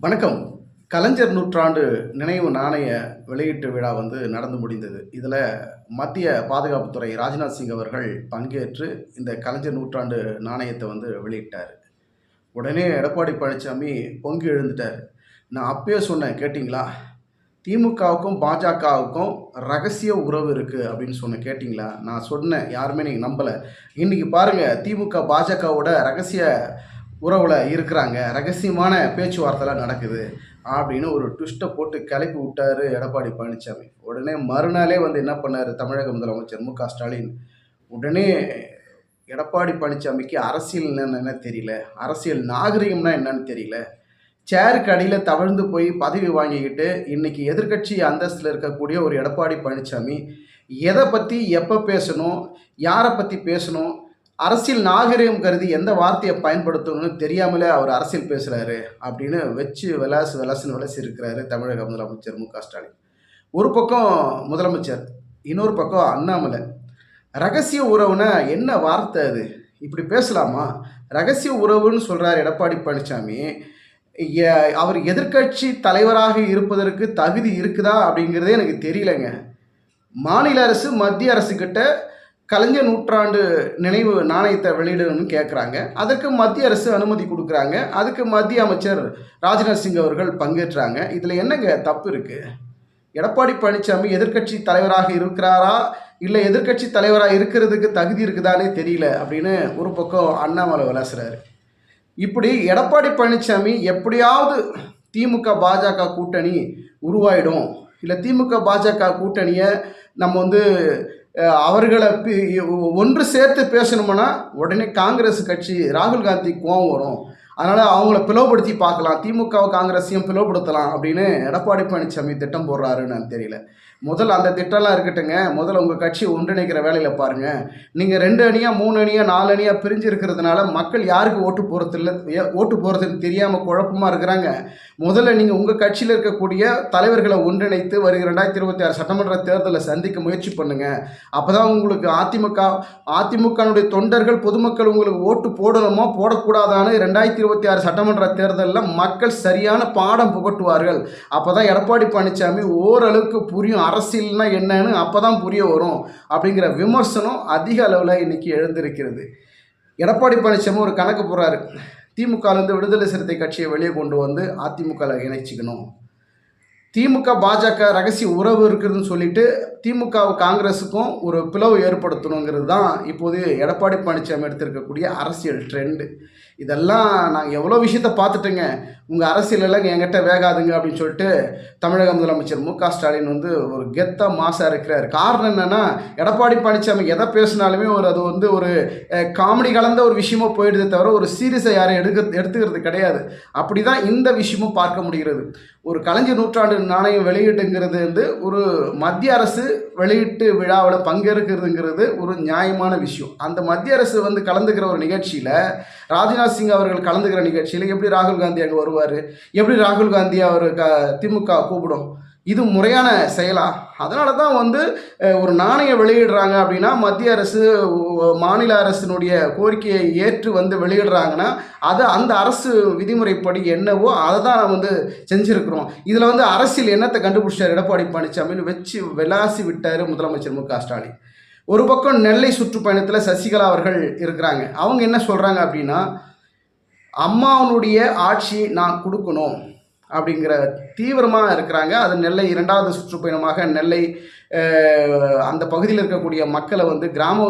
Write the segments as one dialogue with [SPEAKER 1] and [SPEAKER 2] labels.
[SPEAKER 1] வணக்கம். கலைஞர் நூற்றாண்டு நினைவு நாணய வெளியீட்டு விழா வந்து நடந்து முடிந்தது. இதில் மத்திய பாதுகாப்புத்துறை ராஜ்நாத் சிங் அவர்கள் பங்கேற்று இந்த கலைஞர் நூற்றாண்டு நாணயத்தை வந்து வெளியிட்டார். உடனே எடப்பாடி பழனிசாமி பொங்கி எழுந்துட்டார். நான் அப்பயே சொன்னேன் கேட்டிங்களா? திமுகவுக்கும் பாஜகவுக்கும் ரகசிய உறவு இருக்குது அப்படின்னு சொன்னேன். கேட்டிங்களா? நான் சொன்னேன் யாருமே நீங்கள் நம்பலை. இன்றைக்கி பாருங்கள் திமுக பாஜகவோட ரகசிய உறவில் இருக்கிறாங்க. ரகசியமான பேச்சுவார்த்தைலாம் நடக்குது அப்படின்னு ஒரு ட்விஸ்ட்டை போட்டு கிளப்பி விட்டாரு எடப்பாடி பழனிசாமி உடனே மறுநாளே வந்து என்ன பண்ணார் தமிழக முதலமைச்சர் மு க ஸ்டாலின்? உடனே எடப்பாடி பழனிசாமிக்கு அரசியல் என்னன்னு தெரியல? அரசியல் நாகரிகம்னா என்னன்னு தெரியல. சேருக்கு அடியில் தவழ்ந்து போய் பதவி வாங்கிக்கிட்டு இன்னைக்கு எதிர்க்கட்சி அந்தஸ்தில் இருக்கக்கூடிய ஒரு எடப்பாடி பழனிசாமி எதை பற்றி எப்போ பேசணும் யாரை பற்றி பேசணும் அரசியல் நாகரிகம் கருதி எந்த வார்த்தையை பயன்படுத்தணும்னு தெரியாமலே அவர் அரசியல் பேசுகிறாரு அப்படின்னு வச்சு விளாசு விளாசுன்னு விளாசி இருக்கிறாரு தமிழக முதலமைச்சர் மு க ஸ்டாலின். ஒரு பக்கம் முதலமைச்சர் இன்னொரு பக்கம் அண்ணாமலை. ரகசிய உறவுனா என்ன வார்த்தை அது? இப்படி பேசலாமா? ரகசிய உறவுன்னு சொல்கிறார் எடப்பாடி பழனிசாமி. அவர் எதிர்க்கட்சி தலைவராக இருப்பதற்கு தகுதி இருக்குதா அப்படிங்கிறதே எனக்கு தெரியலங்க. மாநில அரசு மத்திய அரசு கிட்ட கலைஞர் நூற்றாண்டு நினைவு நாணயத்தை வெளியிடணும்னு கேட்குறாங்க அதற்கு மத்திய அரசு அனுமதி கொடுக்குறாங்க. அதுக்கு மத்திய அமைச்சர் ராஜ்நாத் சிங் அவர்கள் பங்கேற்றாங்க. இதில் என்னங்க தப்பு இருக்குது எடப்பாடி பழனிசாமி எதிர்க்கட்சி தலைவராக இருக்கிறாரா? இல்லை எதிர்க்கட்சி தலைவராக இருக்கிறதுக்கு தகுதி இருக்குதானே தெரியல அப்படின்னு ஒரு பக்கம் அண்ணாமலை விளாசுறாரு. இப்படி எடப்பாடி பழனிசாமி எப்படியாவது திமுக பாஜக கூட்டணி உருவாயிடும். இல்லை திமுக பாஜக கூட்டணியை நம்ம வந்து அவர்களை ஒன்று சேர்த்து பேசணும்னா உடனே காங்கிரஸ் கட்சி ராகுல் காந்தி கோவம் வரும். அதனால் அவங்கள பிளவுபடுத்தி பார்க்கலாம். திமுக காங்கிரஸையும் பிளவுபடுத்தலாம் அப்படின்னு எடப்பாடி பழனிசாமி திட்டம் போடுறாருன்னு தெரியல. முதல்ல அந்த திட்டம்லாம் இருக்கட்டுங்க. முதல்ல உங்கள் கட்சி ஒன்றிணைக்கிற வேலையில் பாருங்கள் நீங்கள் ரெண்டு அணியாக மூணு அணியாக நாலு அணியாக பிரிஞ்சு இருக்கிறதுனால மக்கள் யாருக்கு ஓட்டு போகிறது இல்லை ஓட்டு போகிறதுன்னு தெரியாமல் குழப்பமாக இருக்கிறாங்க. முதல்ல நீங்கள் உங்கள் கட்சியில் இருக்கக்கூடிய தலைவர்களை ஒன்றிணைத்து வருகிற ரெண்டாயிரத்தி இருபத்தி ஆறு சட்டமன்ற தேர்தலை சந்திக்க முயற்சி பண்ணுங்கள் அப்போ தான் உங்களுக்கு அதிமுக அதிமுகனுடைய தொண்டர்கள் பொதுமக்கள் உங்களுக்கு ஓட்டு போடணுமா போடக்கூடாதான்னு ரெண்டாயிரத்தி இருபத்தி ஆறு சட்டமன்ற தேர்தலில் மக்கள் சரியான பாடம் புகட்டுவார்கள். அப்போ தான் எடப்பாடி பழனிசாமி ஓரளவுக்கு புரியும். அரசியல்னா என்னன்னு அப்போ தான் புரிய வரும் அப்படிங்கிற விமர்சனம் அதிக அளவில் இன்றைக்கி எழுந்திருக்கிறது. எடப்பாடி பழனிசாமி ஒரு கணக்கு போகிறாரு திமுகலேருந்து விடுதலை சிறுத்தை கட்சியை வெளியே கொண்டு வந்து அதிமுகவில் இணைச்சிக்கணும். திமுக பாஜக ரகசிய உறவு இருக்குதுன்னு சொல்லிட்டு திமுக காங்கிரஸுக்கும் ஒரு பிளவு ஏற்படுத்தணுங்கிறது தான் இப்போது எடப்பாடி பழனிசாமி எடுத்திருக்கக்கூடிய அரசியல் ட்ரெண்டு. இதெல்லாம் நாங்கள் எவ்வளோ விஷயத்த பார்த்துட்டேங்க. உங்கள் அரசியலெல்லாம் என்கிட்ட வேகாதுங்க அப்படின்னு சொல்லிட்டு தமிழக முதலமைச்சர் மு க ஸ்டாலின் வந்து ஒரு கெத்தாக மாசாக இருக்கிறார். காரணம் என்னென்னா எடப்பாடி பழனிசாமி எதை பேசினாலுமே ஒரு அது வந்து ஒரு காமெடி கலந்த ஒரு விஷயமா போயிடுதே தவிர ஒரு சீரியஸை யாரும் எடுக்க எடுத்துக்கிறது கிடையாது. அப்படி தான் இந்த விஷயமும் பார்க்க முடிகிறது. ஒரு கலைஞர் நூற்றாண்டு நாணயம் வெளியீட்டுங்கிறது வந்து ஒரு மத்திய அரசு வெளியீட்டு விழாவில் பங்கேற்கிறதுங்கிறது ஒரு நியாயமான விஷயம். அந்த மத்திய அரசு வந்து கலந்துக்கிற ஒரு நிகழ்ச்சியில் ராஜ்நாத் சிங் அவர்கள் கலந்துக்கிற நிகழ்ச்சியில் எப்படி ராகுல் காந்தி அங்கே வருவார்? எப்படி ராகுல் காந்தி அவர் க திமுக கூப்பிடும்? இது முறையான செயலா? அதனால தான் வந்து ஒரு நாணயம் வெளியிடுறாங்க அப்படின்னா மத்திய அரசு மாநில அரசினுடைய கோரிக்கையை ஏற்று வந்து வெளியிடுறாங்கன்னா அது அந்த அரசு விதிமுறைப்படி என்னவோ அதை தான் நம்ம வந்து செஞ்சுருக்கிறோம். இதில் வந்து அரசியல் என்னத்தை கண்டுபிடிச்சார்? எடப்பாடி பழனிசாமின்னு வச்சு விளாசி விட்டார் முதலமைச்சர் மு க ஸ்டாலின். ஒரு பக்கம் நெல்லை சுற்றுப்பயணத்தில் சசிகலா அவர்கள் இருக்கிறாங்க. அவங்க என்ன சொல்கிறாங்க அப்படின்னா அம்மாவனுடைய ஆட்சி நான் கொடுக்கணும் அப்படிங்கிற தீவிரமாக இருக்கிறாங்க. அது நெல்லை இரண்டாவது சுற்றுப்பயணமாக நெல்லை அந்த பகுதியில் இருக்கக்கூடிய மக்களை வந்து கிராம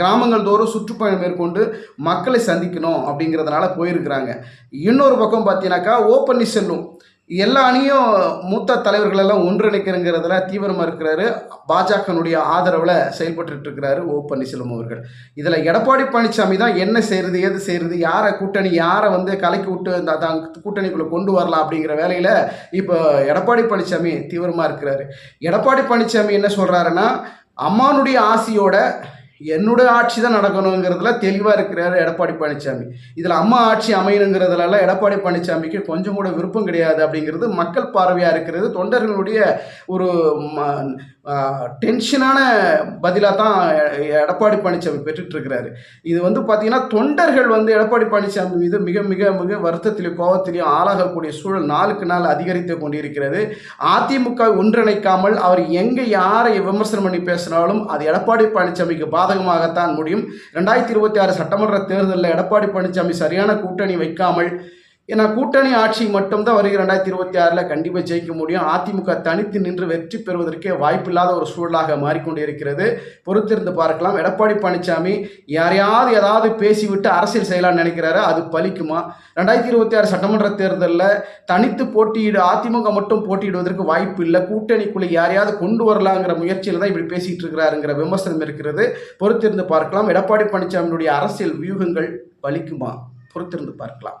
[SPEAKER 1] கிராமங்கள் தோறும் சுற்றுப்பயணம் மேற்கொண்டு மக்களை சந்திக்கணும் அப்படிங்கிறதுனால போயிருக்கிறாங்க. இன்னொரு பக்கம் பார்த்தீங்கன்னாக்கா ஓ பன்னீர்செல்வம். எல்லா அணியும் மூத்த தலைவர்களெல்லாம் ஒன்றிணைக்கிறங்கிறதுல தீவிரமாக இருக்கிறாரு. பாஜகனுடைய ஆதரவில் செயல்பட்டு இருக்கிறாரு ஓ பன்னீர்செல்வம் அவர்கள். இதில் எடப்பாடி பழனிசாமி தான் என்ன செய்கிறது ஏது செய்கிறது யாரை கூட்டணி யாரை வந்து கலக்கி விட்டு அந்த அதான் கூட்டணிக்குள்ளே கொண்டு வரலாம் அப்படிங்கிற வேலையில் இப்போ எடப்பாடி பழனிசாமி தீவிரமாக இருக்கிறாரு. எடப்பாடி பழனிசாமி என்ன சொல்கிறாருன்னா அம்மானுடைய ஆசையோட என்னுடைய ஆட்சி தான் நடக்கணுங்கிறதுல தெளிவாக இருக்கிறார் எடப்பாடி பழனிசாமி இதில் அம்மா ஆட்சி அமையணுங்கிறதுலலாம் எடப்பாடி பழனிசாமிக்கு கொஞ்சம் கூட விருப்பம் கிடையாது அப்படிங்கிறது மக்கள் பார்வையாக இருக்கிறது. தொண்டர்களுடைய ஒரு ம- டென்ஷனான பதிலாக தான் எடப்பாடி பழனிசாமி பெற்றுட்ருக்கிறாரு இது வந்து பார்த்திங்கன்னா தொண்டர்கள் வந்து எடப்பாடி பழனிசாமி மீது மிக மிக மிக வருத்தத்திலையும் கோபத்திலையும் ஆளாகக்கூடிய சூழல் நாளுக்கு நாள் அதிகரித்து கொண்டிருக்கிறது. அதிமுக ஒன்றிணைக்காமல் அவர் எங்கே யாரை விமர்சனம் பண்ணி பேசினாலும் அது எடப்பாடி பழனிசாமிக்கு சாதகமாகத்தான் முடியும். ரெண்டாயிரத்தி இருபத்தி ஆறு சட்டமன்ற தேர்தலில் எடப்பாடி பழனிசாமி சரியான கூட்டணி வைக்காமல் ஏன்னா கூட்டணி ஆட்சி மட்டும்தான் வருகிற ரெண்டாயிரத்தி இருபத்தி ஆறில் கண்டிப்பாக ஜெயிக்க முடியும். அதிமுக தனித்து நின்று வெற்றி பெறுவதற்கே வாய்ப்பில்லாத ஒரு சூழலாக மாறிக்கொண்டு இருக்கிறது பொறுத்திருந்து பார்க்கலாம். எடப்பாடி பழனிசாமி யாரையாவது ஏதாவது பேசிவிட்டு அரசியல் செய்யலாம்னு நினைக்கிறாரு. அது பலிக்குமா? ரெண்டாயிரத்தி இருபத்தி ஆறு சட்டமன்ற தேர்தலில் தனித்து போட்டியிடு அதிமுக மட்டும் போட்டியிடுவதற்கு வாய்ப்பு இல்லை. கூட்டணிக்குள்ளே யாரையாவது கொண்டு வரலாங்கிற முயற்சியில் தான் இப்படி பேசிகிட்டு இருக்கிறாருங்கிற விமர்சனம் இருக்கிறது. பொறுத்திருந்து பார்க்கலாம். எடப்பாடி பழனிசாமியினுடைய அரசியல் வியூகங்கள் பலிக்குமா? பொறுத்திருந்து பார்க்கலாம்.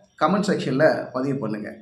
[SPEAKER 1] கமெண்ட் செக்ஷனில் பதிவு பண்ணுங்கள்